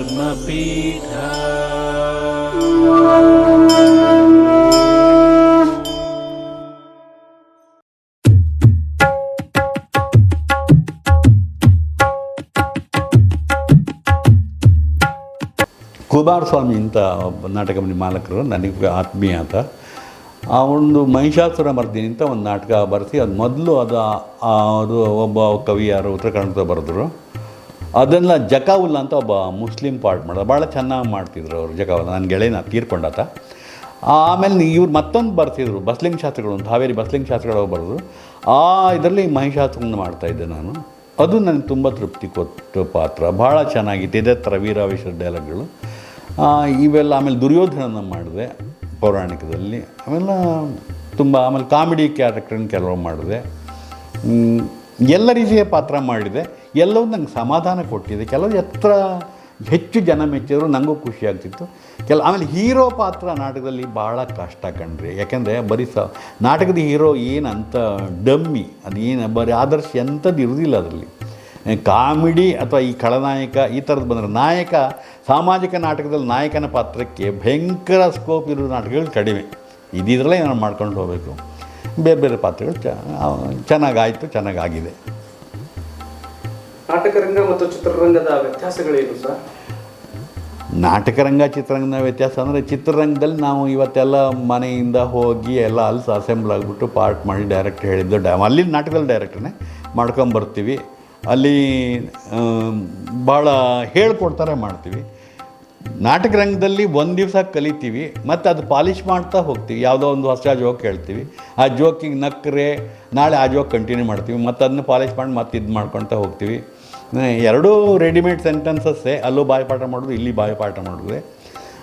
धर्मपीठ ಕುಮಾರಸ್ವಾಮಿ ಅಂತ ಒಬ್ಬ ನಾಟಕ ಮಂದಿ ಮಾಲಕರು ನನಗೆ ಆತ್ಮೀಯ ಆತ ಆ ಒಂದು ಮಹಿಷಾಸುರ ಮರ್ದಿನಿ ಅಂತ ಒಂದು ನಾಟಕ ಬರೆಸಿ ಅದು ಮೊದಲು ಅದು ಆ- ಅದು ಒಬ್ಬ ಕವಿ ಯಾರು ಉತ್ತರ ಕನ್ನಡದ ಬರೆದ್ರು ಅದನ್ನು ಜಕಾವುಲ್ಲ ಅಂತ ಒಬ್ಬ ಮುಸ್ಲಿಂ ಪಾರ್ಟ್ ಮಾಡೋದು. ಭಾಳ ಚೆನ್ನಾಗಿ ಮಾಡ್ತಿದ್ರು ಅವರು ಜಕಾವುಲ್ಲ. ನನ್ನ ಗೆಳೆಯನ ತೀರ್ಕೊಂಡಾತ. ಆಮೇಲೆ ಇವ್ರು ಮತ್ತೊಂದು ಬರ್ತಿದ್ರು ಬಸ್ಲಿಂಗ್ ಶಾಸ್ತ್ರಗಳು ಹಾವೇರಿ ಬಸ್ಲಿಂಗ್ ಶಾಸ್ತ್ರಗಳು ಬರೆದ್ರು. ಆ ಇದರಲ್ಲಿ ಮಹಿಷಾಸುರನ ಮಾಡ್ತಾಯಿದ್ದೆ ನಾನು. ಅದು ನನಗೆ ತುಂಬ ತೃಪ್ತಿ ಕೊಟ್ಟು ಪಾತ್ರ. ಭಾಳ ಚೆನ್ನಾಗಿತ್ತು. ಇದೇ ಥರ ವೀರಾವೇಶ್ವರ ಡೈಲಾಗ್ಗಳು ಇವೆಲ್ಲ ಆಮೇಲೆ ದುರ್ಯೋಧನನ ಮಾಡಿದೆ ಪೌರಾಣಿಕದಲ್ಲಿ. ಆಮೇಲೆ ತುಂಬ ಆಮೇಲೆ ಕಾಮಿಡಿ ಕ್ಯಾರೆಕ್ಟರ್ನ ಕೆಲವು ಮಾಡಿದೆ. ಎಲ್ಲ ರೀತಿಯ ಪಾತ್ರ ಮಾಡಿದೆ. ಎಲ್ಲವೂ ನಂಗೆ ಸಮಾಧಾನ ಕೊಟ್ಟಿದೆ. ಕೆಲವು ಎತ್ತರ ಹೆಚ್ಚು ಜನ ಮೆಚ್ಚಿದ್ರು ನನಗೂ ಖುಷಿ ಆಗ್ತಿತ್ತು. ಕೆಲ, ಆಮೇಲೆ ಹೀರೋ ಪಾತ್ರ ನಾಟಕದಲ್ಲಿ ಭಾಳ ಕಷ್ಟ ಕಣ್ರಿ. ಯಾಕೆಂದರೆ ಬರೀ ಸ, ನಾಟಕದ ಹೀರೋ ಏನಂತ ಡಮ್ಮಿ ಅದೇನು ಬರೀ ಆದರ್ಶ ಎಂಥದ್ದು ಇರೋದಿಲ್ಲ ಅದರಲ್ಲಿ. ಕಾಮಿಡಿ ಅಥವಾ ಈ ಖಳನಾಯಕ, ಈ ಥರದ್ದು ಬಂದರೆ ನಾಯಕ, ಸಾಮಾಜಿಕ ನಾಟಕದಲ್ಲಿ ನಾಯಕನ ಪಾತ್ರಕ್ಕೆ ಭಯಂಕರ ಸ್ಕೋಪ್ ಇರೋ ನಾಟಕಗಳು ಕಡಿಮೆ. ಇದಿದ್ರಲ್ಲೇ ನಾನು ಮಾಡ್ಕೊಂಡು ಹೋಗಬೇಕು. ಬೇರೆ ಬೇರೆ ಪಾತ್ರಗಳು ಚ ಚೆನ್ನಾಗಾಯಿತು ಚೆನ್ನಾಗಾಗಿದೆ. ನಾಟಕರಂಗ ಮತ್ತು ಚಿತ್ರರಂಗದ ವ್ಯತ್ಯಾಸಗಳೇನು ಸರ್? ನಾಟಕರಂಗ ಚಿತ್ರರಂಗದ ವ್ಯತ್ಯಾಸ ಅಂದರೆ ಚಿತ್ರರಂಗದಲ್ಲಿ ನಾವು ಇವತ್ತೆಲ್ಲ ಮನೆಯಿಂದ ಹೋಗಿ ಎಲ್ಲ ಅಲ್ಲಿ ಅಸೆಂಬ್ಲ್ ಆಗಿಬಿಟ್ಟು ಪಾರ್ಟ್ ಮಾಡಿ ಡೈರೆಕ್ಟ್ ಹೇಳಿದ್ದು ಡ್ಯಾ ಅಲ್ಲಿ ನಾಟಕದಲ್ಲಿ ಡೈರೆಕ್ಟ್ರೇ ಮಾಡ್ಕೊಂಬರ್ತೀವಿ. ಅಲ್ಲಿ ಭಾಳ ಹೇಳ್ಕೊಡ್ತಾರೆ ಮಾಡ್ತೀವಿ. ನಾಟಕ ರಂಗದಲ್ಲಿ ಒಂದು ದಿವಸ ಕಲಿತೀವಿ, ಮತ್ತು ಅದು ಪಾಲಿಷ್ ಮಾಡ್ತಾ ಹೋಗ್ತೀವಿ. ಯಾವುದೋ ಒಂದು ಹೊಸ ಜೋಕ್ ಹೇಳ್ತೀವಿ. ಆ ಜೋಕಿಗೆ ನಕ್ಕರೆ ನಾಳೆ ಆ ಜೋಕ್ ಕಂಟಿನ್ಯೂ ಮಾಡ್ತೀವಿ, ಮತ್ತು ಅದನ್ನ ಪಾಲಿಷ್ ಮಾಡಿ ಮತ್ತೆ ಇದು ಮಾಡ್ಕೊಳ್ತಾ ಹೋಗ್ತೀವಿ. ಎರಡೂ ರೆಡಿಮೇಡ್ ಸೆಂಟೆನ್ಸಸ್ಸೇ ಅಲ್ಲೂ ಬಾಯಿಪಾಠ ಮಾಡೋದು, ಇಲ್ಲಿ ಬಾಯಿ ಪಾಠ ಮಾಡಿದ್ರೆ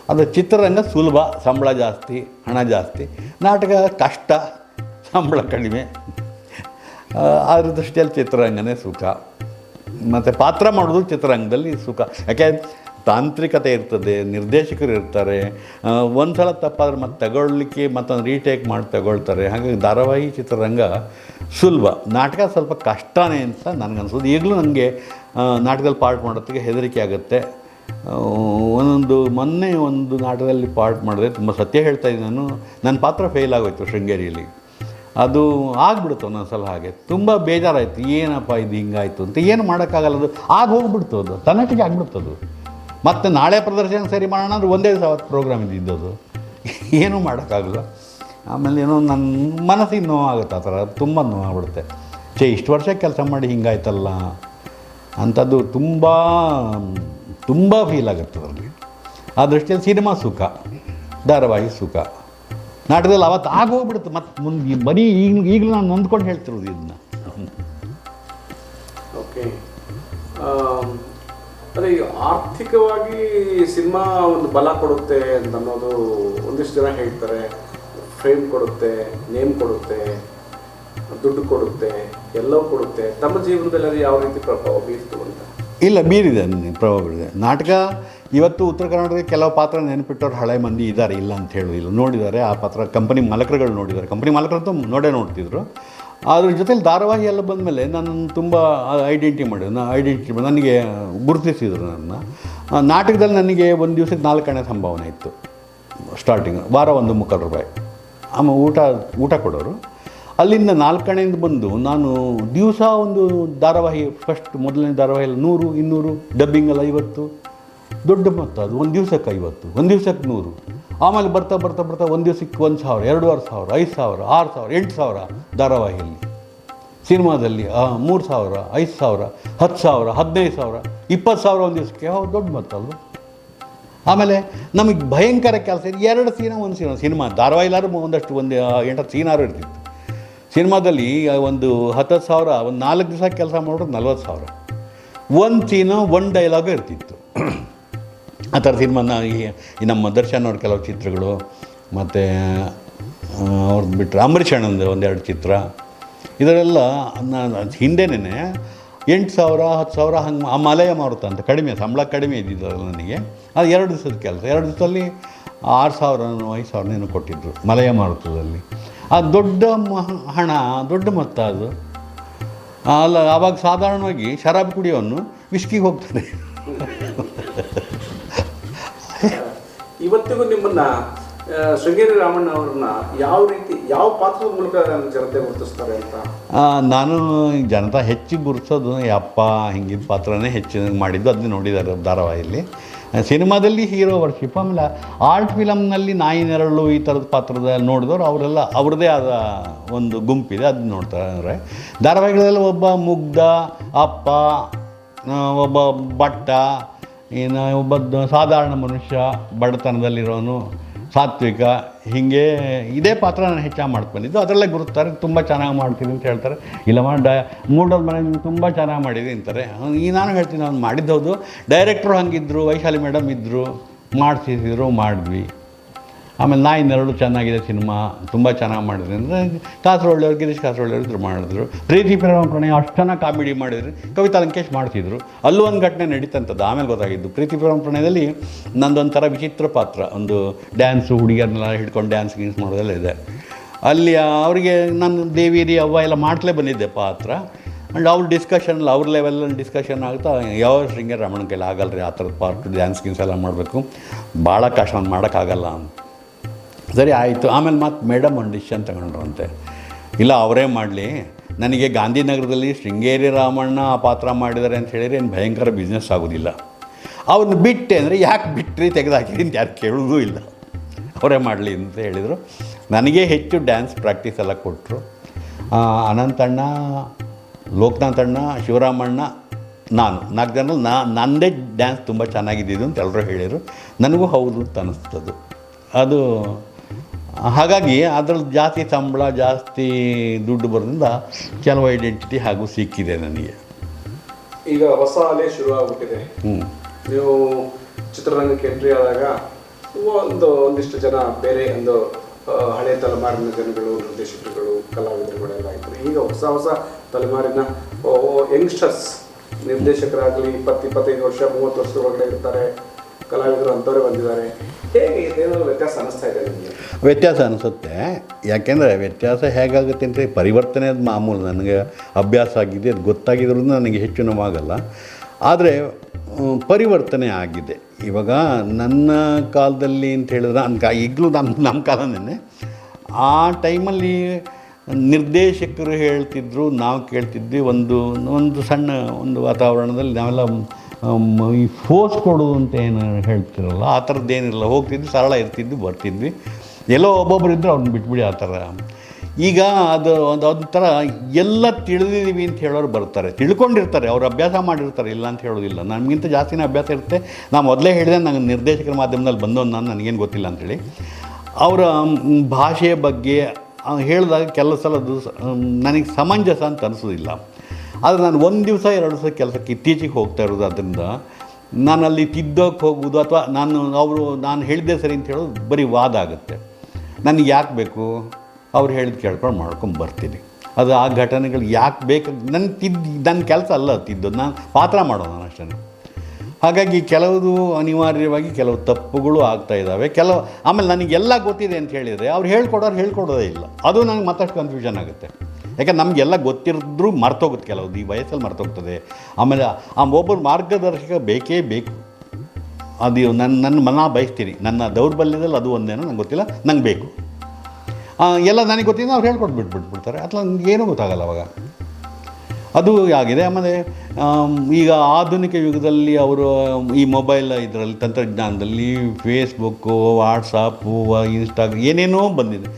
ಅದು ಚಿತ್ರರಂಗ ಸುಲಭ, ಸಂಬಳ ಜಾಸ್ತಿ, ಹಣ ಜಾಸ್ತಿ. ನಾಟಕ ಕಷ್ಟ, ಸಂಬಳ ಕಡಿಮೆ. ಅದ್ರ ದೃಷ್ಟಿಯಲ್ಲಿ ಚಿತ್ರರಂಗನೇ ಸುಖ. ಮತ್ತು ಪಾತ್ರ ಮಾಡೋದು ಚಿತ್ರರಂಗದಲ್ಲಿ ಸುಖ. ಯಾಕೆ ತಾಂತ್ರಿಕತೆ ಇರ್ತದೆ, ನಿರ್ದೇಶಕರು ಇರ್ತಾರೆ ಒಂದು ಸಲ ತಪ್ಪಾದ್ರೆ ಮತ್ತೆ ತಗೊಳ್ಳಿಕ್ಕೆ ಮತ್ತೊಂದು ರೀಟೇಕ್ ಮಾಡಿ ತಗೊಳ್ತಾರೆ. ಹಾಗಾಗಿ ಧಾರಾವಾಹಿ ಚಿತ್ರರಂಗ ಸುಲಭ. ನಾಟಕ ಸ್ವಲ್ಪ ಕಷ್ಟನೇ ಅಂತ ನನಗನ್ಸೋದು ಈಗಲೂ ನನಗೆ ನಾಟಕದಲ್ಲಿ ಪಾರ್ಟ್ ಮಾಡೋದಕ್ಕೆ ಹೆದರಿಕೆ ಆಗುತ್ತೆ. ಒಂದೊಂದು, ಮೊನ್ನೆ ಒಂದು ನಾಟಕದಲ್ಲಿ ಪಾರ್ಟ್ ಮಾಡಿದೆ ತುಂಬ ಸತ್ಯ ಹೇಳ್ತಾ ಇದ್ದೀನಿ ನಾನು. ನನ್ನ ಪಾತ್ರ ಫೇಲ್ ಆಗೋಯ್ತು ಶೃಂಗೇರಿಯಲ್ಲಿ. ಅದು ಆಗ್ಬಿಡ್ತು ಒಂದೊಂದು ಸಲ ಹಾಗೆ. ತುಂಬ ಬೇಜಾರಾಯಿತು. ಏನಪ್ಪ ಇದು ಹಿಂಗಾಯಿತು ಅಂತ. ಏನು ಮಾಡೋಕ್ಕಾಗಲ್ಲ ಅದು. ಆಗ ಹೋಗ್ಬಿಡ್ತು ಅದು. ತನ್ನಟಿಗೆ ಆಗ್ಬಿಡ್ತದು ಮತ್ತು ನಾಳೆ ಪ್ರದರ್ಶನ ಸರಿ ಮಾಡೋಣ ಅಂದ್ರೆ ಒಂದೇ ದಿವಸ ಅವತ್ತು ಪ್ರೋಗ್ರಾಮ್ ಇದ್ದಿದ್ದದು ಏನೂ ಮಾಡೋಕ್ಕಾಗಲ್ಲ. ಆಮೇಲೆ ಏನೋ ನನ್ನ ಮನಸ್ಸಿಗೆ ನೋವಾಗುತ್ತೆ ಆ ಥರ, ತುಂಬ ನೋವಾಗ್ಬಿಡುತ್ತೆ ಚೇ ಇಷ್ಟು ವರ್ಷ ಕೆಲಸ ಮಾಡಿ ಹಿಂಗಾಯ್ತಲ್ಲ ಅಂಥದ್ದು ತುಂಬ ತುಂಬ ಫೀಲ್ ಆಗುತ್ತೆ ಅದರಲ್ಲಿ. ಆ ದೃಷ್ಟಿಯಲ್ಲಿ ಸಿನಿಮಾ ಸುಖ, ಧಾರಾವಾಹಿ ಸುಖ. ನಾಟಕದಲ್ಲಿ ಅವತ್ತು ಆಗೋಗ್ಬಿಡುತ್ತೆ ಮತ್ತು ಮುಂದೆ ಬರೀ ಈಗ ಈಗಲೂ ನಾನು ನೊಂದ್ಕೊಂಡು ಹೇಳ್ತಿರೋದು ಇದನ್ನ. ಅದೇ ಆರ್ಥಿಕವಾಗಿ ಸಿನಿಮಾ ಒಂದು ಬಲ ಕೊಡುತ್ತೆ ಅಂತ ಅನ್ನೋದು ಒಂದಿಷ್ಟು ಜನ ಹೇಳ್ತಾರೆ. ಫ್ರೇಮ್ ಕೊಡುತ್ತೆ ನೇಮ್ ಕೊಡುತ್ತೆ, ದುಡ್ಡು ಕೊಡುತ್ತೆ, ಎಲ್ಲವೂ ಕೊಡುತ್ತೆ. ತಮ್ಮ ಜೀವನದಲ್ಲಿ ಅದು ಯಾವ ರೀತಿ ಪ್ರಭಾವ ಬೀರ್ತು ಅಂತ? ಇಲ್ಲ, ಬೀರಿದೆ ಪ್ರಭಾವ ಬೀರಿದೆ. ನಾಟಕ, ಇವತ್ತು ಉತ್ತರ ಕರ್ನಾಟಕದ ಕೆಲವು ಪಾತ್ರ ನೆನಪಿಟ್ಟವ್ರು ಹಳೆ ಮಂದಿ ಇದ್ದಾರೆ, ಇಲ್ಲ ಅಂತ ಹೇಳೋದಿಲ್ಲ. ನೋಡಿದ್ದಾರೆ, ಆ ಪಾತ್ರ ಕಂಪನಿ ಮಾಲಕರುಗಳು ನೋಡಿದ್ದಾರೆ. ಕಂಪನಿ ಮಾಲಕರಂತೂ ನೋಡೇ ನೋಡ್ತಿದ್ರು. ಅದ್ರ ಜೊತೆಲಿ ಧಾರಾವಾಹಿ ಎಲ್ಲ ಬಂದಮೇಲೆ ನಾನು ತುಂಬ ಐಡೆಂಟಿ ಮಾಡಿದೆ ನಾನು ಐಡೆಂಟಿ ನನಗೆ ಗುರುತಿಸಿದರು ನನ್ನ ನಾಟಕದಲ್ಲಿ ನನಗೆ ಒಂದು ದಿವಸಕ್ಕೆ ನಾಲ್ಕನೇ ಸಂಭಾವನೆ ಇತ್ತು. ಸ್ಟಾರ್ಟಿಂಗ್ ವಾರ ಒಂದು ಮುಕ್ಕಾಲು ರೂಪಾಯಿ. ಆಮೇಲೆ ಊಟ ಊಟ ಕೊಡೋರು. ಅಲ್ಲಿಂದ ನಾಲ್ಕಣೆಯಿಂದ ಬಂದು ನಾನು ದಿವಸ ಒಂದು ಧಾರಾವಾಹಿ ಫಸ್ಟ್ ಮೊದಲನೇ ಧಾರಾವಾಹಿಯಲ್ಲಿ ನೂರು, ಇನ್ನೂರು ಡಬ್ಬಿಂಗಲ್ಲ ಐವತ್ತು. ದೊಡ್ಡ ಮೊತ್ತ, ಅದು ಒಂದು ದಿವ್ಸಕ್ಕೆ ಐವತ್ತು, ಒಂದು ದಿವಸಕ್ಕೆ ನೂರು. ಆಮೇಲೆ ಬರ್ತಾ ಬರ್ತಾ ಬರ್ತಾ ಒಂದು ದಿವ್ಸಕ್ಕೆ ಒಂದು ಸಾವಿರ, ಎರಡೂವರೆ ಸಾವಿರ, ಐದು ಸಾವಿರ, ಆರು ಸಾವಿರ, ಎಂಟು ಸಾವಿರ ಧಾರಾವಾಹಿಯಲ್ಲಿ. ಸಿನಿಮಾದಲ್ಲಿ ಮೂರು ಸಾವಿರ, ಐದು ಸಾವಿರ, ಹತ್ತು ಸಾವಿರ, ಹದಿನೈದು ಸಾವಿರ, ಇಪ್ಪತ್ತು ಸಾವಿರ ಒಂದು ದಿವಸಕ್ಕೆ. ಹೌದು ದೊಡ್ಡ ಮೊತ್ತ ಅಲ್ವ ಆಮೇಲೆ ನಮಗೆ ಭಯಂಕರ ಕೆಲಸ ಇದೆ ಎರಡು ಸೀನ, ಒಂದು ಸೀನ. ಸಿನಿಮಾ ಧಾರಾವಾಹಿಲಾರು ಒಂದಷ್ಟು, ಒಂದು ಎಂಟತ್ತು ಸೀನಾರು ಇರ್ತಿತ್ತು. ಸಿನಿಮಾದಲ್ಲಿ ಒಂದು ಹತ್ತು ಸಾವಿರ, ಒಂದು ನಾಲ್ಕು ದಿವಸ ಕೆಲಸ ಮಾಡಿದ್ರೆ ನಲ್ವತ್ತು ಸಾವಿರ. ಒಂದು ಸೀನು, ಒಂದು ಡೈಲಾಗು ಇರ್ತಿತ್ತು. ಆ ಥರ ಸಿನಿಮಾನ ಈ ನಮ್ಮ ದರ್ಶನ್ ಅವ್ರ ಕೆಲವು ಚಿತ್ರಗಳು, ಮತ್ತು ಅವ್ರದ್ದು ಬಿಟ್ಟರೆ ಅಂಬರೀಷ್ ಅಣ್ಣಂದು ಒಂದೆರಡು ಚಿತ್ರ. ಇದರೆಲ್ಲ ಹಿಂದೆನೇ ಎಂಟು ಸಾವಿರ, ಹತ್ತು ಸಾವಿರ ಹಂಗೆ ಆ ಮಲಯ ಮಾರುತ ಅಂತ, ಕಡಿಮೆ, ಸಂಬಳ ಕಡಿಮೆ ಇದ್ದಿದ್ದಲ್ಲ ನನಗೆ. ಅದು ಎರಡು ದಿವಸದ ಕೆಲಸ, ಎರಡು ದಿವಸದಲ್ಲಿ ಆರು ಸಾವಿರ, ಐದು ಸಾವಿರನೇನೋ ಕೊಟ್ಟಿದ್ದರು ಮಲಯ ಮಾರುತದಲ್ಲಿ. ಆ ದೊಡ್ಡ ಹಣ, ದೊಡ್ಡ ಮೊತ್ತ ಅದು. ಅಲ್ಲ ಆವಾಗ ಸಾಧಾರಣವಾಗಿ ಶರಾಬ್ ಕುಡಿಯೋನು ವಿಸ್ಕಿಗೆ ಹೋಗ್ತಾನೆ. ಇವತ್ತಿಗೂ ನಿಮ್ಮನ್ನ ಶೃಂಗೇರಿ ರಾಮಣ್ಣ ಅವ್ರನ್ನ ಯಾವ ರೀತಿ, ಯಾವ ಪಾತ್ರದ ಮೂಲಕ ಜನತೆ ಗುರುತಿಸ್ತಾರೆ ಅಂತ? ನಾನು ಜನತಾ ಹೆಚ್ಚು ಗುರುತಿಸೋದು, ಅಪ್ಪ ಹಿಂಗಿದ ಪಾತ್ರನೇ ಹೆಚ್ಚು ಮಾಡಿದ್ದು ಅದನ್ನ ನೋಡಿದ್ದಾರೆ ಧಾರಾವಾಹಿಯಲ್ಲಿ. ಸಿನಿಮಾದಲ್ಲಿ ಹೀರೋ ವರ್ಷಿಪ್ ಆಮೇಲೆ ಆರ್ಟ್ ಫಿಲಮ್ನಲ್ಲಿ ನಾಯಿ ನೆರಳು ಈ ಥರದ ಪಾತ್ರದ ನೋಡಿದವರು, ಅವರೆಲ್ಲ, ಅವ್ರದ್ದೇ ಆದ ಒಂದು ಗುಂಪಿದೆ ಅದನ್ನ ನೋಡ್ತಾರೆ. ಧಾರಾವಾಹಿಗಳಲ್ಲಿ ಒಬ್ಬ ಮುಗ್ಧ, ಅಪ್ಪ ಒಬ್ಬ ಭಟ್ಟ ಇನ್ನು ಒಬ್ಬ ಸಾಧಾರಣ ಮನುಷ್ಯ, ಬಡತನದಲ್ಲಿರೋನು, ಸಾತ್ವಿಕ, ಹೀಗೆ ಇದೇ ಪಾತ್ರ ನಾನು ಹೆಚ್ಚಾಗಿ ಮಾಡ್ತಾ ಅದರಲ್ಲೇ ಗುರುತಾರೆ ತುಂಬ ಚೆನ್ನಾಗಿ ಮಾಡ್ತೀನಿ ಅಂತ ಹೇಳ್ತಾರೆ. ಇಲ್ಲ ಮಾಡಿ ಮೂಡೋದು ಮನೆ ತುಂಬ ಚೆನ್ನಾಗಿ ಮಾಡಿದೆ ಅಂತಾರೆ. ಈ ನಾನು ಹೇಳ್ತೀನಿ ಅವ್ನು ಮಾಡಿದ್ದು ಹೌದು ಡೈರೆಕ್ಟ್ರು ಹಂಗಿದ್ರು, ವೈಶಾಲಿ ಮೇಡಮ್ ಇದ್ದರು ಮಾಡಿಸಿದ್ರು ಮಾಡಿದ್ವಿ. ಆಮೇಲೆ ನಾಯಿ ನೆರಳು ಚೆನ್ನಾಗಿದೆ ಸಿನಿಮಾ, ತುಂಬ ಚೆನ್ನಾಗಿ ಮಾಡಿದ್ರು. ಅಂದರೆ ಕಾಸರೊಳ್ಳೆಯವ್ರು, ಗಿರೀಶ್ ಕಾಸರೊಳ್ಳೆಯವ್ರು ಇದ್ರು ಮಾಡಿದ್ರು. ಪ್ರೀತಿ ಪ್ರಣಯ ಅಷ್ಟು ಚೆನ್ನಾಗಿ ಕಾಮಿಡಿ ಮಾಡಿದ್ರು. ಕವಿತಾ ಲಂಕೇಶ್ ಮಾಡ್ತಿದ್ರು. ಅಲ್ಲೂ ಒಂದು ಘಟನೆ ನಡೀತಂಥದ್ದು ಆಮೇಲೆ ಗೊತ್ತಾಗಿದ್ದು. ಪ್ರೀತಿ ಪ್ರಣಯದಲ್ಲಿ ನಂದೊಂಥರ ವಿಚಿತ್ರ ಪಾತ್ರ. ಒಂದು ಡ್ಯಾನ್ಸು, ಹುಡುಗಿಯರನ್ನೆಲ್ಲ ಹಿಡ್ಕೊಂಡು ಡ್ಯಾನ್ಸ್, ಗೀನ್ಸ್ ಮಾಡೋದೆಲ್ಲ ಇದೆ. ಅಲ್ಲಿ ಅವರಿಗೆ ನಾನು ದೇವಿರಿ ಅವ್ವ ಎಲ್ಲ ಮಾಡ್ಲೇ ಬಂದಿದ್ದೆ ಪಾತ್ರ. ಆ್ಯಂಡ್ ಅವ್ರ ಡಿಸ್ಕಷನ್ ಅವ್ರ ಲೆವೆಲಲ್ಲಿ ಡಿಸ್ಕಷನ್ ಆಗ್ತಾ, ಯಾವ ಶೃಂಗೇರಿ ರಮಣ ಕೈಲಿ ಆಗಲ್ಲ ರೀ ಆ ಥರದ ಪಾರ್ಟ್ ಡ್ಯಾನ್ಸ್, ಗೀನ್ಸ್ ಎಲ್ಲ ಮಾಡಬೇಕು. ಭಾಳ ಕಷ್ಟ ಮಾಡೋಕ್ಕಾಗಲ್ಲ ಅಂತ. ಸರಿ, ಆಯಿತು. ಆಮೇಲೆ ಮತ್ತೆ ಮೇಡಮ್ ಒಂದು ಡಿಸಿಷನ್ ತಗೊಂಡ್ರಂತೆ. ಇಲ್ಲ, ಅವರೇ ಮಾಡಲಿ. ನನಗೆ ಗಾಂಧಿನಗರದಲ್ಲಿ ಶೃಂಗೇರಿ ರಾಮಣ್ಣ ಆ ಪಾತ್ರ ಮಾಡಿದ್ದಾರೆ ಅಂತ ಹೇಳಿದ್ರೆ ಏನು ಭಯಂಕರ ಬಿಸ್ನೆಸ್ ಆಗೋದಿಲ್ಲ. ಅವ್ರನ್ನ ಬಿಟ್ಟೆ ಅಂದರೆ ಯಾಕೆ ಬಿಟ್ಟರೆ ತೆಗೆದಾಕಿರಿ ಅಂತ ಯಾರು ಕೇಳೋದೂ ಇಲ್ಲ. ಅವರೇ ಮಾಡಲಿ ಅಂತ ಹೇಳಿದರು. ನನಗೆ ಹೆಚ್ಚು ಡ್ಯಾನ್ಸ್ ಪ್ರಾಕ್ಟೀಸ್ ಎಲ್ಲ ಕೊಟ್ಟರು ಅನಂತಣ್ಣ ಲೋಕನಾಥಣ್ಣ ಶಿವರಾಮಣ್ಣ, ನಾನು. ನಾಲ್ಕು ಜನ ನಾ ನನ್ನದೇ ಡ್ಯಾನ್ಸ್ ತುಂಬ ಚೆನ್ನಾಗಿದ್ದಿದ್ದು ಅಂತ ಎಲ್ಲರೂ ಹೇಳಿದರು. ನನಗೂ ಹೌದು ಅಂತ ಅನ್ನಿಸ್ತದು ಅದು ಹಾಗಾಗಿ ಅದರಲ್ಲಿ ಜಾಸ್ತಿ ಸಂಬಳ ಜಾಸ್ತಿ ದುಡ್ಡು ಬರೋದ್ರಿಂದ ಕೆಲವು ಐಡೆಂಟಿಟಿ ಹಾಗೂ ಸಿಕ್ಕಿದೆ ನನಗೆ. ಈಗ ಹೊಸ ಅಲೆ ಶುರು ಆಗ್ಬಿಟ್ಟಿದೆ ನೀವು ಚಿತ್ರರಂಗಕ್ಕೆ ಎಂಟ್ರಿ ಆದಾಗ ಒಂದು ಒಂದಿಷ್ಟು ಜನ ಬೇರೆ ಒಂದು ಹಳೆ ತಲೆಮಾರಿನ ಜನಗಳು ನಿರ್ದೇಶಕರುಗಳು ಕಲಾವಿದರುಗಳೆಲ್ಲ ಇದ್ರು. ಈಗ ಹೊಸ ಹೊಸ ತಲೆಮಾರಿನ ಯಂಗ್ಸ್ಟರ್ಸ್ ನಿರ್ದೇಶಕರಾಗಲಿ ಇಪ್ಪತ್ತು ಇಪ್ಪತ್ತೈದು ವರ್ಷ ಮೂವತ್ತು ವರ್ಷದ ಒಳಗಡೆ ಇರ್ತಾರೆ. ಕಲಾವಿದರು ಬಂದಿದ್ದಾರೆ. ಹೇಗೆ ವ್ಯತ್ಯಾಸ ಅನಿಸ್ತಾ ಇದೆ ವ್ಯತ್ಯಾಸ ಅನಿಸುತ್ತೆ ಯಾಕೆಂದರೆ ವ್ಯತ್ಯಾಸ ಹೇಗಾಗುತ್ತೆ ಅಂದರೆ ಪರಿವರ್ತನೆ ಅದು ಮಾಮೂಲು ನನಗೆ ಅಭ್ಯಾಸ ಆಗಿದೆ, ಅದು ಗೊತ್ತಾಗಿದ್ರೂ ನನಗೆ ಹೆಚ್ಚು ನೋವಾಗಲ್ಲ. ಆದರೆ ಪರಿವರ್ತನೆ ಆಗಿದೆ. ಇವಾಗ ನನ್ನ ಕಾಲದಲ್ಲಿ ಅಂತ ಹೇಳಿದ್ರೆ ನನ್ನ ಈಗಲೂ ನಮ್ಮ ನಮ್ಮ ಕಾಲನೇ ಆ ಟೈಮಲ್ಲಿ ನಿರ್ದೇಶಕರು ಹೇಳ್ತಿದ್ರು, ನಾವು ಕೇಳ್ತಿದ್ವಿ ಒಂದು ಒಂದು ಸಣ್ಣ ಒಂದು ವಾತಾವರಣದಲ್ಲಿ ನಾವೆಲ್ಲ ಈ ಫೋರ್ಸ್ ಕೊಡೋದು ಅಂತ ಏನು ಹೇಳ್ತಿರಲ್ಲ, ಆ ಥರದ್ದು ಏನಿರಲ್ಲ ಹೋಗ್ತಿದ್ವಿ, ಸರಳ ಇರ್ತಿದ್ವಿ, ಬರ್ತಿದ್ವಿ. ಎಲ್ಲೋ ಒಬ್ಬೊಬ್ರು ಇದ್ದರೆ ಅವ್ರನ್ನ ಬಿಟ್ಬಿಡಿ ಆ ಥರ. ಈಗ ಅದು ಒಂದು ಒಂಥರ ಎಲ್ಲ ತಿಳಿದಿದ್ದೀವಿ ಅಂತ ಹೇಳೋರು ಬರ್ತಾರೆ. ತಿಳ್ಕೊಂಡಿರ್ತಾರೆ, ಅವ್ರು ಅಭ್ಯಾಸ ಮಾಡಿರ್ತಾರೆ, ಇಲ್ಲ ಅಂತ ಹೇಳೋದಿಲ್ಲ. ನಮಗಿಂತ ಜಾಸ್ತಿನೇ ಅಭ್ಯಾಸ ಇರುತ್ತೆ. ನಾನು ಮೊದಲೇ ಹೇಳಿದೆ, ನಂಗೆ ನಿರ್ದೇಶಕರ ಮಾಧ್ಯಮದಲ್ಲಿ ಬಂದವನು ನಾನು, ನನಗೇನು ಗೊತ್ತಿಲ್ಲ ಅಂಥೇಳಿ ಅವರ ಭಾಷೆಯ ಬಗ್ಗೆ ಹೇಳಿದಾಗ ಕೆಲವು ಸಲ ಅದು ನನಗೆ ಸಮಂಜಸ ಅಂತ ಅನಿಸೋದಿಲ್ಲ. ಆದರೆ ನಾನು ಒಂದು ದಿವಸ, ಎರಡು ದಿವಸ ಕೆಲಸಕ್ಕೆ ಇತ್ತೀಚೆಗೆ ಹೋಗ್ತಾ ಇರೋದು ಅದರಿಂದ ನಾನು ಅಲ್ಲಿ ತಿದ್ದೋಕೆ ಹೋಗುವುದು ಅಥವಾ ನಾನು, ಅವರು ನಾನು ಹೇಳಿದೆ ಸರಿ ಅಂತ ಹೇಳೋದು ಬರೀ ವಾದ ಆಗುತ್ತೆ. ನನಗೆ ಯಾಕೆ ಬೇಕು? ಅವ್ರು ಹೇಳಿದ ಕೇಳ್ಕೊಂಡು ಮಾಡ್ಕೊಂಡು ಬರ್ತೀನಿ. ಅದು ಆ ಘಟನೆಗಳು ಯಾಕೆ ಬೇಕು? ನನ್ನ ತಿದ್ದು ನನ್ನ ಕೆಲಸ ಅಲ್ಲ ತಿದ್ದು ನಾನು ಪಾತ್ರ ಮಾಡೋದು ನಾನು ಅಷ್ಟೇ ಹಾಗಾಗಿ ಕೆಲವುದು ಅನಿವಾರ್ಯವಾಗಿ ಕೆಲವು ತಪ್ಪುಗಳು ಆಗ್ತಾ ಇದ್ದಾವೆ ಕೆಲವು, ಆಮೇಲೆ ನನಗೆಲ್ಲ ಗೊತ್ತಿದೆ ಅಂತ ಹೇಳಿದರೆ ಅವ್ರು ಹೇಳ್ಕೊಡೋರು ಹೇಳ್ಕೊಡೋದೇ ಇಲ್ಲ. ಅದು ನನಗೆ ಮತ್ತಷ್ಟು ಕನ್ಫ್ಯೂಷನ್ ಆಗುತ್ತೆ. ಯಾಕಂದ್ರೆ ನಮಗೆಲ್ಲ ಗೊತ್ತಿರಿದ್ರೂ ಮರ್ತೋಗುತ್ತೆ ಕೆಲವು ಈ ವಯಸ್ಸಲ್ಲಿ ಮರ್ತೋಗ್ತದೆ. ಆಮೇಲೆ ಆ ಒಬ್ಬರು ಮಾರ್ಗದರ್ಶಕ ಬೇಕೇ ಬೇಕು. ಅದು ನನ್ನ ನನ್ನ ಮನ ಬಯಸ್ತೀನಿ. ನನ್ನ ದೌರ್ಬಲ್ಯದಲ್ಲಿ ಅದು ಒಂದೇನೋ ನಂಗೆ ಗೊತ್ತಿಲ್ಲ, ನಂಗೆ ಬೇಕು. ಎಲ್ಲ ನನಗೆ ಗೊತ್ತಿಲ್ಲ, ಅವ್ರು ಹೇಳ್ಕೊಟ್ಟು ಬಿಟ್ಬಿಟ್ಬಿಡ್ತಾರೆ ಅಥವಾ ನನಗೇನು ಗೊತ್ತಾಗಲ್ಲ ಅವಾಗ. ಅದು ಆಗಿದೆ. ಆಮೇಲೆ ಈಗ ಆಧುನಿಕ ಯುಗದಲ್ಲಿ ಅವರು, ಈ ಮೊಬೈಲ್ ಇದರಲ್ಲಿ, ತಂತ್ರಜ್ಞಾನದಲ್ಲಿ ಫೇಸ್ಬುಕ್ಕು ವಾಟ್ಸಪ್ಪು ಇನ್ಸ್ಟಾಗ್ರಾಮ್ ಏನೇನೋ ಬಂದಿದೆ.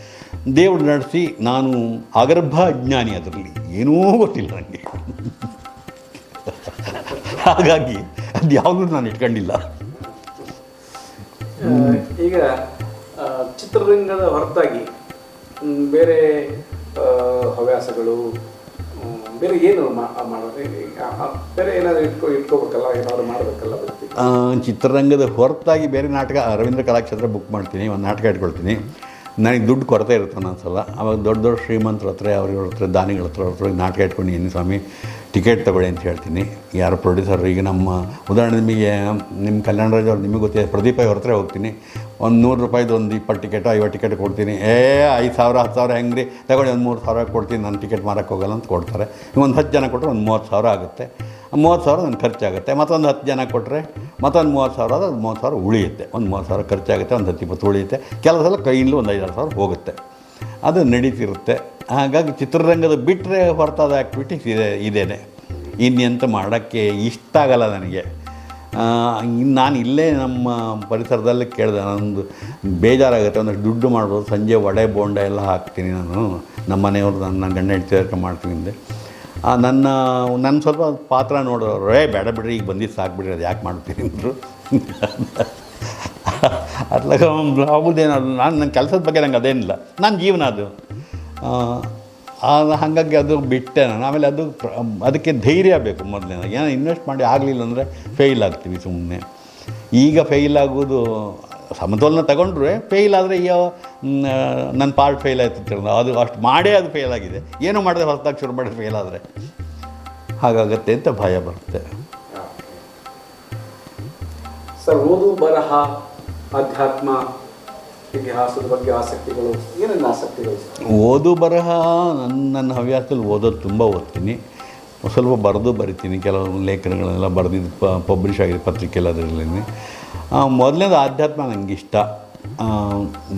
ದೇವ್ರು ನಡೆಸಿ ನಾನು ಅಗರ್ಭ ಅಜ್ಞಾನಿ ಅದರಲ್ಲಿ. ಏನೂ ಗೊತ್ತಿಲ್ಲ ನನಗೆ. ಹಾಗಾಗಿ ಅದು ಯಾವುದೂ ನಾನು ಇಟ್ಕೊಂಡಿಲ್ಲ. ಈಗ ಚಿತ್ರರಂಗದ ಹೊರತಾಗಿ ಬೇರೆ ಹವ್ಯಾಸಗಳು ಬೇರೆ ಏನು ಬೇರೆ ಏನಾದರೂ ಇಟ್ಕೊ ಇಟ್ಕೋಬೇಕಲ್ಲ? ಏನಾದರೂ ಮಾಡಬೇಕಲ್ಲ ಚಿತ್ರರಂಗದ ಹೊರತಾಗಿ ಬೇರೆ ನಾಟಕ ರವೀಂದ್ರ ಕಲಾಕ್ಷೇತ್ರ ಬುಕ್ ಮಾಡ್ತೀನಿ ಒಂದು ನಾಟಕ ಇಟ್ಕೊಳ್ತೀನಿ. ನನಗೆ ದುಡ್ಡು ಕೊರತೆ ಇರುತ್ತೆ ಒಂದೊಂದು ಸಲ ಅವಾಗ ದೊಡ್ಡ ದೊಡ್ಡ ಶ್ರೀಮಂತರ ಹತ್ರ ಅವ್ರ ಹತ್ರ, ದಾನಿಗಳ ಹತ್ರ, ಅವ್ರ ಹತ್ರ ನಾಟಕ ಇಟ್ಕೊಂಡು, ಏನು ಸ್ವಾಮಿ, ಟಿಕೆಟ್ ತಗೊಳ್ಳಿ ಅಂತ ಹೇಳ್ತೀನಿ. ಯಾರು ಪ್ರೊಡ್ಯೂಸರ್, ಈಗ ನಮ್ಮ ಉದಾಹರಣೆ ನಿಮಗೆ, ನಿಮ್ಮ ಕಲ್ಯಾಣ ರಾಜ್ ಅವ್ರು ನಿಮಗೆ ಗೊತ್ತಿದೆ, ಪ್ರದೀಪ್ ಅವ್ರ ಹತ್ರ ಹೋಗ್ತೀನಿ. ಒಂದು ನೂರು ರೂಪಾಯಿದು ಒಂದು ಇಪ್ಪತ್ತು ಟಿಕೆಟ್, ಐವತ್ತು ಟಿಕೆಟ್ ಕೊಡ್ತೀನಿ. ಏ, ಐದು ಸಾವಿರ, ಹತ್ತು ಸಾವಿರ ಹೆಂಗೆ ರೀ ತಗೊಳ್ಳಿ, ಒಂದು ಮೂರು ಸಾವಿರ ಕೊಡ್ತೀನಿ, ನಾನು ಟಿಕೆಟ್ ಮಾರಕ್ಕೆ ಹೋಗಲ್ಲ ಅಂತ ಕೊಡ್ತಾರೆ. ಒಂದು ಹತ್ತು ಜನ ಕೊಟ್ಟರೆ ಒಂದು ಮೂವತ್ತು ಸಾವಿರ ಆಗುತ್ತೆ. ಮೂವತ್ತು ಸಾವಿರ ನನ್ನ ಖರ್ಚಾಗುತ್ತೆ. ಮತ್ತೊಂದು ಹತ್ತು ಜನ ಕೊಟ್ಟರೆ ಮತ್ತೊಂದು ಮೂವತ್ತು ಸಾವಿರ ಆದರೆ ಅದು ಮೂವತ್ತು ಸಾವಿರ ಉಳಿಯುತ್ತೆ. ಒಂದು ಮೂವತ್ತು ಸಾವಿರ ಖರ್ಚಾಗುತ್ತೆ, ಒಂದು ಹತ್ತು ಇಪ್ಪತ್ತು ಉಳಿಯುತ್ತೆ. ಕೆಲವು ಸಲ ಒಂದು ಐದಾರು ಸಾವಿರ ಹೋಗುತ್ತೆ. ಅದು ನಡೀತಿರುತ್ತೆ. ಹಾಗಾಗಿ ಚಿತ್ರರಂಗದ ಬಿಟ್ಟರೆ ಹೊರತಾದ ಆ್ಯಕ್ಟಿವಿಟೀಸ್ ಇದೆ, ಇದೇನೆ. ಇನ್ನೆಂತ ಮಾಡೋಕ್ಕೆ ಇಷ್ಟ ಆಗಲ್ಲ ನನಗೆ. ಇನ್ನು ನಾನು ಇಲ್ಲೇ ನಮ್ಮ ಪರಿಸರದಲ್ಲಿ ಕೇಳಿದೆ. ನನ್ನದು ಬೇಜಾರಾಗುತ್ತೆ. ಒಂದಷ್ಟು ದುಡ್ಡು ಮಾಡ್ಬೋದು. ಸಂಜೆ ವಡೆ ಬೋಂಡ ಎಲ್ಲ ಹಾಕ್ತೀನಿ ನಾನು. ನಮ್ಮ ಮನೆಯವ್ರು ನನ್ನ ಗಂಡ ಹೆಂಡತಿ ಮಾಡ್ತೀನಿ ಅಂದೆ. ನನ್ನ ನನ್ನ ಸ್ವಲ್ಪ ಪಾತ್ರ ನೋಡೋರು ಏ ಬೇಡ ಬಿಡ್ರಿ, ಈಗ ಬಂದಿದ್ದು ಸಾಕು ಬಿಡ್ರಿ, ಅದು ಯಾಕೆ ಮಾಡ್ತೀನಿ ಅಂದರು. ಅದ್ಲಾಗ ಆಗುದೇನೋ, ನಾನು ನನ್ನ ಕೆಲಸದ ಬಗ್ಗೆ ನಂಗೆ ಅದೇನಿಲ್ಲ. ನನ್ನ ಜೀವನ ಅದು. ಹಾಗಾಗಿ ಅದು ಬಿಟ್ಟೆ ನಾನು. ಆಮೇಲೆ ಅದು ಅದಕ್ಕೆ ಧೈರ್ಯ ಬೇಕು ಮೊದಲೇ. ಏನೋ, ಇನ್ವೆಸ್ಟ್ ಮಾಡಿ ಆಗಲಿಲ್ಲ ಅಂದರೆ ಫೇಲ್ ಆಗ್ತೀವಿ ಸುಮ್ಮನೆ ಈಗ ಫೇಲ್ ಆಗೋದು ಸಮತೋಲನ ತಗೊಂಡ್ರೆ ಫೇಲ್ ಆದರೆ ಅಯ್ಯೋ ನನ್ನ ಪಾರ್ಟ್ ಫೇಲ್ ಆಯ್ತು ಅಂತ ಹೇಳೋದು. ಅದು ಅಷ್ಟು ಮಾಡೇ ಅದು ಫೇಲ್ ಆಗಿದೆ. ಏನೂ ಮಾಡಿದೆ ಹೊಸದಾಗಿ ಶುರು ಮಾಡಿದ್ರೆ ಫೇಲ್ ಆದರೆ? ಹಾಗಾಗತ್ತೆ ಅಂತ ಭಯ ಬರುತ್ತೆ. ಸರ್ ಓದು ಬರಹ ಅಧ್ಯಾತ್ಮ ಇತಿಹಾಸದ ಬಗ್ಗೆ ಆಸಕ್ತಿಗಳು ಏನೇನು ಆಸಕ್ತಿಗಳು ಓದು ಬರಹ ನನ್ನ ನನ್ನ ಹವ್ಯಾಸದಲ್ಲಿ ಓದೋದು ತುಂಬ ಓದ್ತೀನಿ. ಸ್ವಲ್ಪ ಬರೆದು ಬರಿತೀನಿ. ಕೆಲವು ಲೇಖನಗಳನ್ನೆಲ್ಲ ಬರೆದಿದ್ದು ಪಬ್ಲಿಷ್ ಆಗಿದೆ ಪತ್ರಿಕೆಲ್ಲ ಅದರಲ್ಲಿ ಮೊದಲನೇದು ಆಧ್ಯಾತ್ಮ ನನಗೆ ಇಷ್ಟ.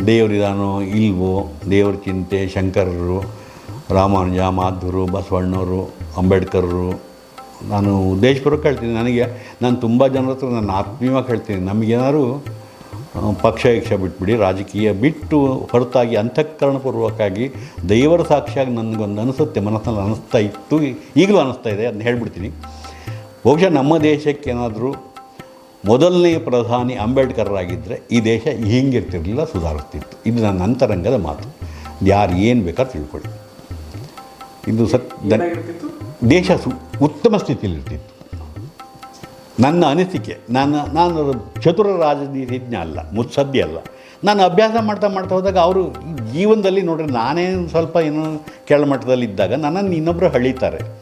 ದೇವರಿದಾನೋ ಇಲ್ವೋ, ದೇವ್ರ ಚಿಂತೆ, ಶಂಕರರು, ರಾಮಾನುಜ, ಮಾಧುರು, ಬಸವಣ್ಣವರು, ಅಂಬೇಡ್ಕರರು. ನಾನು ಉದ್ದೇಶಪೂರ್ವಕ ಹೇಳ್ತೀನಿ, ನನಗೆ, ನಾನು ತುಂಬ ಜನರ ಹತ್ರ ನಾನು ಆತ್ಮೀಯವಾಗಿ ಹೇಳ್ತೀನಿ. ನಮಗೇನಾದ್ರು ಪಕ್ಷ ಯಕ್ಷ ಬಿಟ್ಬಿಡಿ, ರಾಜಕೀಯ ಬಿಟ್ಟು ಹೊರತಾಗಿ ಅಂತಃಕರಣಪೂರ್ವಕ್ಕಾಗಿ ದೈವರ ಸಾಕ್ಷಿಯಾಗಿ ನನಗೊಂದು ಅನಿಸುತ್ತೆ ಮನಸ್ಸಲ್ಲಿ ಅನಿಸ್ತಾ ಇತ್ತು, ಈಗಲೂ ಅನಿಸ್ತಾ ಇದೆ ಅದನ್ನ ಹೇಳ್ಬಿಡ್ತೀನಿ. ಬಹುಶಃ ನಮ್ಮ ದೇಶಕ್ಕೆ ಏನಾದರೂ ಮೊದಲನೇ ಪ್ರಧಾನಿ ಅಂಬೇಡ್ಕರ್ರಾಗಿದ್ದರೆ ಈ ದೇಶ ಹಿಂಗಿರ್ತಿರಲಿಲ್ಲ ಸುಧಾರಿಸ್ತಿತ್ತು. ಇದು ನನ್ನ ಅಂತರಂಗದ ಮಾತು. ಯಾರು ಏನು ಬೇಕಾದ್ರೂ ತಿಳ್ಕೊಳ್ಳಿ. ಇದು ಸತ್ ದೇಶ ಸು ಉತ್ತಮ ಸ್ಥಿತಿಯಲ್ಲಿರ್ತಿತ್ತು. ನನ್ನ ಅನಿಸಿಕೆ ನಾನು ನಾನು ಚತುರ ರಾಜನೀತಿಜ್ಞ ಅಲ್ಲ ಮುತ್ಸದ್ದಿ ಅಲ್ಲ. ನಾನು ಅಭ್ಯಾಸ ಮಾಡ್ತಾ ಮಾಡ್ತಾ ಹೋದಾಗ ಅವರು ಜೀವನದಲ್ಲಿ ನೋಡ್ರಿ ನಾನೇ ಸ್ವಲ್ಪ ಏನೋ ಕೆಳಮಟ್ಟದಲ್ಲಿದ್ದಾಗ ನನ್ನನ್ನು ಇನ್ನೊಬ್ಬರು ಹಳಿತಾರೆ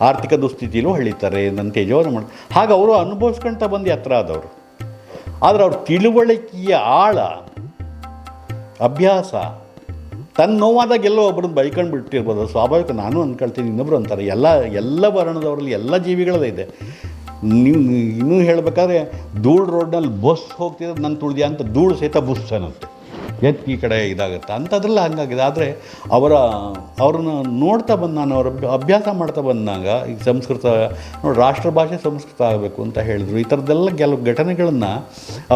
ಆರ್ಥಿಕ ದುಸ್ಥಿತಿಲೂ ಹಳಿತಾರೆ ನನ್ನ ತೇಜವನ್ನು ಮಾಡಿ. ಹಾಗೆ ಅವರು ಅನುಭವಿಸ್ಕೊಂತ ಬಂದು ಹತ್ರ ಆದವರು. ಆದರೆ ಅವ್ರ ತಿಳುವಳಿಕೆಯ ಆಳ, ಅಭ್ಯಾಸ, ತನ್ನ ನೋವಾದಾಗ ಎಲ್ಲೋ ಒಬ್ಬರದ್ದು ಬೈಕೊಂಡು ಬಿಟ್ಟಿರ್ಬೋದು ಸ್ವಾಭಾವಿಕ ನಾನು ಅಂದ್ಕೊಳ್ತೀನಿ, ಇನ್ನೊಬ್ರು ಅಂತಾರೆ, ಎಲ್ಲ ಎಲ್ಲ ವರ್ಣದವರಲ್ಲಿ ಎಲ್ಲ ಜೀವಿಗಳದೇ ಇದೆ. ನೀವು ಇನ್ನೂ ಹೇಳಬೇಕಾದ್ರೆ, ಧೂಳು ರೋಡ್ನಲ್ಲಿ ಬಸ್ ಹೋಗ್ತಿದ್ರೆ ನನ್ನ ತುಳಿದ್ಯಾ ಅಂತ ಧೂಳು ಸಹಿತ ಬುಸ್ ಎತ್ತು ಈ ಕಡೆ ಇದಾಗುತ್ತೆ. ಅಂಥದ್ರಲ್ಲ ಹಂಗಾಗಿದೆ. ಆದರೆ ಅವರ, ಅವ್ರನ್ನ ನೋಡ್ತಾ ಬಂದು ನಾನು ಅವ್ರ ಅಭ್ಯಾಸ ಮಾಡ್ತಾ ಬಂದಾಗ ಈಗ ಸಂಸ್ಕೃತ, ನೋಡಿ ರಾಷ್ಟ್ರ ಭಾಷೆ ಸಂಸ್ಕೃತ ಆಗಬೇಕು ಅಂತ ಹೇಳಿದರು. ಈ ಥರದ್ದೆಲ್ಲ ಕೆಲವು ಘಟನೆಗಳನ್ನು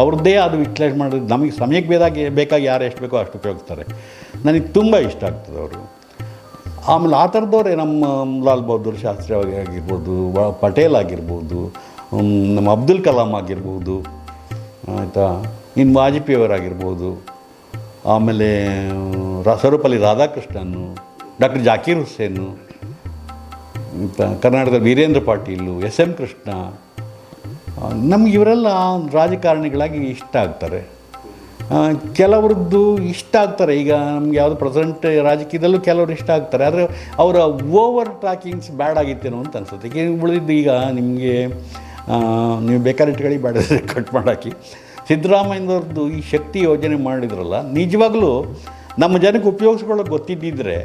ಅವ್ರದ್ದೇ ಅದು ವಿಶ್ಲೇಷಣೆ ಮಾಡಿ ನಮಗೆ ಸಮಯಕ್ಕೆ ಬೇದಾಗಿ ಬೇಕಾಗಿ ಯಾರು ಎಷ್ಟು ಬೇಕೋ ಅಷ್ಟು ಉಪಯೋಗಿಸ್ತಾರೆ. ನನಗೆ ತುಂಬ ಇಷ್ಟ ಆಗ್ತದೆ ಅವರು. ಆಮೇಲೆ ಆ ಥರದವ್ರೆ ನಮ್ಮ ಲಾಲ್ ಬಹದ್ದೂರ್ ಶಾಸ್ತ್ರಿ ಆಗಿರ್ಬೋದು ಪಟೇಲ್ ಆಗಿರ್ಬೋದು ನಮ್ಮ ಅಬ್ದುಲ್ ಕಲಾಂ ಆಗಿರ್ಬೋದು, ಆಯಿತಾ? ಇನ್ನು ವಾಜಪೇಯಿಯವರಾಗಿರ್ಬೋದು ಆಮೇಲೆ ಸರ್ವಪಲ್ಲಿ ರಾಧಾಕೃಷ್ಣನ್, ಡಾಕ್ಟರ್ ಜಾಕೀರ್ ಹುಸೇನು ಕರ್ನಾಟಕದ ವೀರೇಂದ್ರ ಪಾಟೀಲು, ಎಸ್ ಎಂ ಕೃಷ್ಣ ನಮ್ಗೆ ಇವರೆಲ್ಲ ರಾಜಕಾರಣಿಗಳಾಗಿ ಇಷ್ಟ ಆಗ್ತಾರೆ. ಕೆಲವ್ರದ್ದು ಇಷ್ಟ ಆಗ್ತಾರೆ. ಈಗ ನಮ್ಗೆ ಯಾವುದು ಪ್ರೆಸೆಂಟ್ ರಾಜಕೀಯದಲ್ಲೂ ಕೆಲವರು ಇಷ್ಟ ಆಗ್ತಾರೆ. ಆದರೆ ಅವರ ಓವರ್ ಟಾಕಿಂಗ್ಸ್ ಬ್ಯಾಡ್ ಆಗಿತ್ತೇನೋ ಅಂತ ಅನ್ಸುತ್ತೆ. ಉಳಿದಿದ್ದು ಈಗ ನಿಮಗೆ ನೀವು ಬೇಕಾದ್ರೆ ಇಟ್ಕೊಳ್ಳಿ ಬೇಡ ಕಟ್ ಮಾಡಾಕಿ. ಸಿದ್ದರಾಮಯ್ಯನವ್ರದ್ದು ಈ ಶಕ್ತಿ ಯೋಜನೆ ಮಾಡಿದ್ರಲ್ಲ, ನಿಜವಾಗ್ಲೂ ನಮ್ಮ ಜನಕ್ಕೆ ಉಪಯೋಗಿಸ್ಕೊಳ್ಳೋಕೆ ಗೊತ್ತಿದ್ದಿದ್ರೆ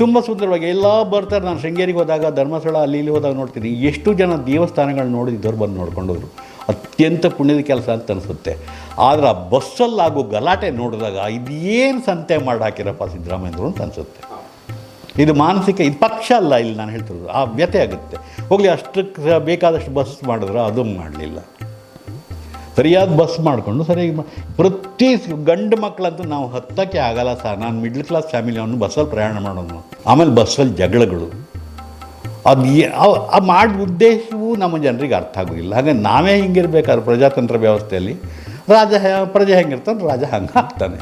ತುಂಬ ಸುಂದರವಾಗಿ ಎಲ್ಲ ಬರ್ತಾರೆ. ನಾನು ಶೃಂಗೇರಿಗೆ ಹೋದಾಗ, ಧರ್ಮಸ್ಥಳ ಅಲ್ಲಿ ಇಲ್ಲಿ ಹೋದಾಗ ನೋಡ್ತೀನಿ, ಎಷ್ಟು ಜನ ದೇವಸ್ಥಾನಗಳು ನೋಡಿದ್ದವ್ರು ಬಂದು ನೋಡ್ಕೊಂಡೋದ್ರು. ಅತ್ಯಂತ ಪುಣ್ಯದ ಕೆಲಸ ಅಂತ ಅನಿಸುತ್ತೆ. ಆದರೆ ಆ ಬಸ್ಸಲ್ಲಾಗೋ ಗಲಾಟೆ ನೋಡಿದಾಗ ಇದೇನು ಸಂತೆ ಮಾಡಿ ಹಾಕಿರಪ್ಪ ಸಿದ್ದರಾಮಯ್ಯರು ಅಂತ ಅನಿಸುತ್ತೆ. ಇದು ಮಾನಸಿಕ, ಇದು ಪಕ್ಷ ಅಲ್ಲ ಇಲ್ಲಿ ನಾನು ಹೇಳ್ತಿರೋದು. ಆ ವ್ಯತೆ ಆಗುತ್ತೆ. ಹೋಗಲಿ, ಅಷ್ಟಕ್ಕೆ ಬೇಕಾದಷ್ಟು ಬಸ್ ಮಾಡಿದ್ರೆ ಅದು ಮಾಡಲಿಲ್ಲ. ಸರಿಯಾದ ಬಸ್ ಮಾಡಿಕೊಂಡು ಸರಿಯಾಗಿ ಪ್ರತಿ ಗಂಡು ಮಕ್ಕಳಂತೂ ನಾವು ಹತ್ತಕ್ಕೆ ಆಗಲ್ಲ ಸರ್. ನಾನು ಮಿಡ್ಲ್ ಕ್ಲಾಸ್ ಫ್ಯಾಮಿಲಿ ಅವನು ಬಸ್ಸಲ್ಲಿ ಪ್ರಯಾಣ ಮಾಡೋನು ಆಮೇಲೆ ಬಸ್ಸಲ್ಲಿ ಜಗಳಗಳು. ಅದು ಆ ಮಾಡಿದ ಉದ್ದೇಶವೂ ನಮ್ಮ ಜನರಿಗೆ ಅರ್ಥ ಆಗೋದಿಲ್ಲ. ಹಾಗೆ ನಾವೇ ಹಿಂಗಿರ್ಬೇಕಾದ್ರೆ ಪ್ರಜಾತಂತ್ರ ವ್ಯವಸ್ಥೆಯಲ್ಲಿ ರಾಜ ಪ್ರಜೆ ಹೆಂಗಿರ್ತಾನೆ, ರಾಜ ಹಂಗೆ ಆಗ್ತಾನೆ.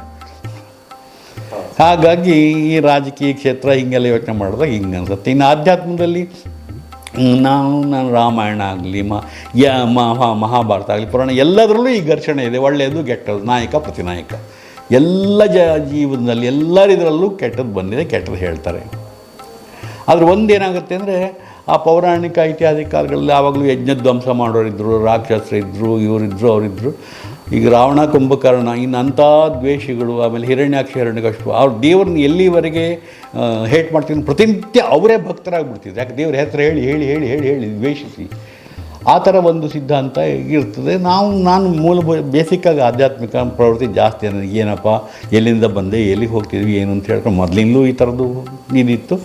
ಹಾಗಾಗಿ ಈ ರಾಜಕೀಯ ಕ್ಷೇತ್ರ ಹಿಂಗೆಲ್ಲ ಯೋಚನೆ ಮಾಡಿದಾಗ ಹಿಂಗೆ ಅನ್ಸುತ್ತೆ ಇನ್ನು ಆಧ್ಯಾತ್ಮದಲ್ಲಿ ನಾವು ನಾನು ರಾಮಾಯಣ ಆಗಲಿ, ಮ, ಯ ಮಹಾ ಮಹಾಭಾರತ ಆಗಲಿ, ಪುರಾಣ ಎಲ್ಲದರಲ್ಲೂ ಈ ಘರ್ಷಣೆ ಇದೆ. ಒಳ್ಳೆಯದು, ಕೆಟ್ಟದ್ದು, ನಾಯಕ, ಪ್ರತಿನಾಯಕ. ಎಲ್ಲ ಜ, ಜೀವನದಲ್ಲಿ, ಎಲ್ಲರಿದ್ರಲ್ಲೂ ಕೆಟ್ಟದ್ದು ಬಂದಿದೆ, ಕೆಟ್ಟದ್ದು ಹೇಳ್ತಾರೆ. ಆದರೆ ಒಂದೇನಾಗುತ್ತೆ ಅಂದರೆ, ಆ ಪೌರಾಣಿಕ ಐತಿಹಾಸಿಕ ಕಾಲಗಳಲ್ಲಿ ಆವಾಗಲೂ ಯಜ್ಞ ಧ್ವಂಸ ಮಾಡೋರಿದ್ದರು ರಾಕ್ಷಸರಿದ್ದರು ಇವರಿದ್ದರು ಅವರಿದ್ದರು ಈಗ ರಾವಣ ಕುಂಭಕರ್ಣ ಇನ್ನು ಅಂಥ ದ್ವೇಷಿಗಳು, ಆಮೇಲೆ ಹಿರಣ್ಯಾಕ್ಷ ಹಿರಣ್ಯಕಶಿಪು ಅವ್ರು ದೇವ್ರನ್ನ ಎಲ್ಲಿವರೆಗೆ ಹೇಟ್ ಮಾಡ್ತೀನಿ ಪ್ರತಿನಿತ್ಯ ಅವರೇ ಭಕ್ತರಾಗ್ಬಿಡ್ತಿದ್ರು. ಯಾಕೆ ದೇವ್ರ ಹೆಸರು ಹೇಳಿ ಹೇಳಿ ಹೇಳಿ ಹೇಳಿ ಹೇಳಿ ದ್ವೇಷಿಸಿ. ಆ ಥರ ಒಂದು ಸಿದ್ಧಾಂತ ಇರ್ತದೆ. ನಾವು, ನಾನು ಮೂಲ ಬೇಸಿಕ್ಕಾಗಿ ಆಧ್ಯಾತ್ಮಿಕ ಪ್ರವೃತ್ತಿ ಜಾಸ್ತಿ ನನಗೆ ಏನಪ್ಪ? ಎಲ್ಲಿಂದ ಬಂದೆ, ಎಲ್ಲಿಗೆ ಹೋಗ್ತಿದ್ವಿ, ಏನು ಅಂತ ಹೇಳ್ಕೊಂಡು ಮೊದಲಿಂದಲೂ ಈ ಥರದ್ದು ಇದಿತ್ತು.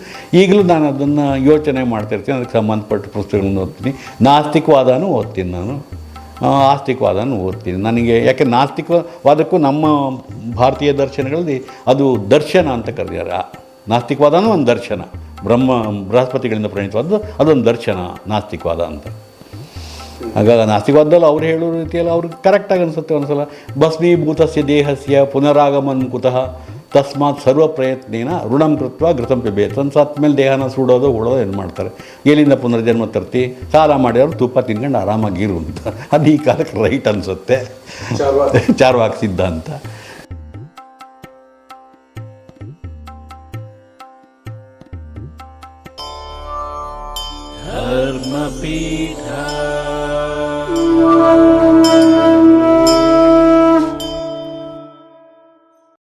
ಈಗಲೂ ನಾನು ಅದನ್ನು ಯೋಚನೆ ಮಾಡ್ತಿರ್ತೀನಿ ಅದಕ್ಕೆ ಸಂಬಂಧಪಟ್ಟ ಪುಸ್ತಕಗಳನ್ನು ಓದ್ತೀನಿ. ನಾಸ್ತಿಕವಾದನೂ ಓದ್ತೀನಿ ನಾನು. ಆ, ಆಸ್ತಿಕವಾದನೂ ಓದ್ತೀನಿ ನನಗೆ ಯಾಕೆ ನಾಸ್ತಿಕವಾದಕ್ಕೂ ನಮ್ಮ ಭಾರತೀಯ ದರ್ಶನಗಳಲ್ಲಿ ಅದು ದರ್ಶನ ಅಂತ ಕರೆದಿದ್ದಾರೆ. ನಾಸ್ತಿಕವಾದನೂ ಒಂದು ದರ್ಶನ. ಬ್ರಹ್ಮ ಬೃಹಸ್ಪತಿಗಳಿಂದ ಪ್ರಣೀತವಾದ್ದು ಅದೊಂದು ದರ್ಶನ ನಾಸ್ತಿಕವಾದ ಅಂತ. ಹಾಗಾಗಿ ನಾಸ್ತಿಕವಾದದಲ್ಲಿ ಅವ್ರು ಹೇಳೋ ರೀತಿಯಲ್ಲಿ ಅವ್ರಿಗೆ ಕರೆಕ್ಟಾಗಿ ಅನಿಸುತ್ತೆ ಒಂದ್ಸಲ. ಭಸ್ಮೀಭೂತಸ್ಯ ದೇಹಸ್ಯ ಪುನರಾಗಮನ್ ಕುತಃ. ತಸ್ಮಾತ್ ಸರ್ವ ಪ್ರಯತ್ನೇನ ಋಣಂ ಕೃತ್ವ ಘೃತಂ ಪಿಬೆ ತನ್ನ ಮೇಲೆ ದೇಹನ ಸುಡೋದು ಉಡೋದು ಏನು ಮಾಡ್ತಾರೆ? ಎಲ್ಲಿಂದ ಪುನರ್ಜನ್ಮ ತರ್ತಿ? ಸಾಲ ಮಾಡಿದವರು ತುಪ್ಪ ತಿನ್ಕೊಂಡು ಆರಾಮಾಗಿರು ಅಂತ. ಅದು ಈ ಕಾಲಕ್ಕೆ ರೈಟ್ ಅನಿಸುತ್ತೆ. ಚಾರ್ವಾಕ್. ಸಿದ್ಧಾಂತ ಧರ್ಮಪೀಠ.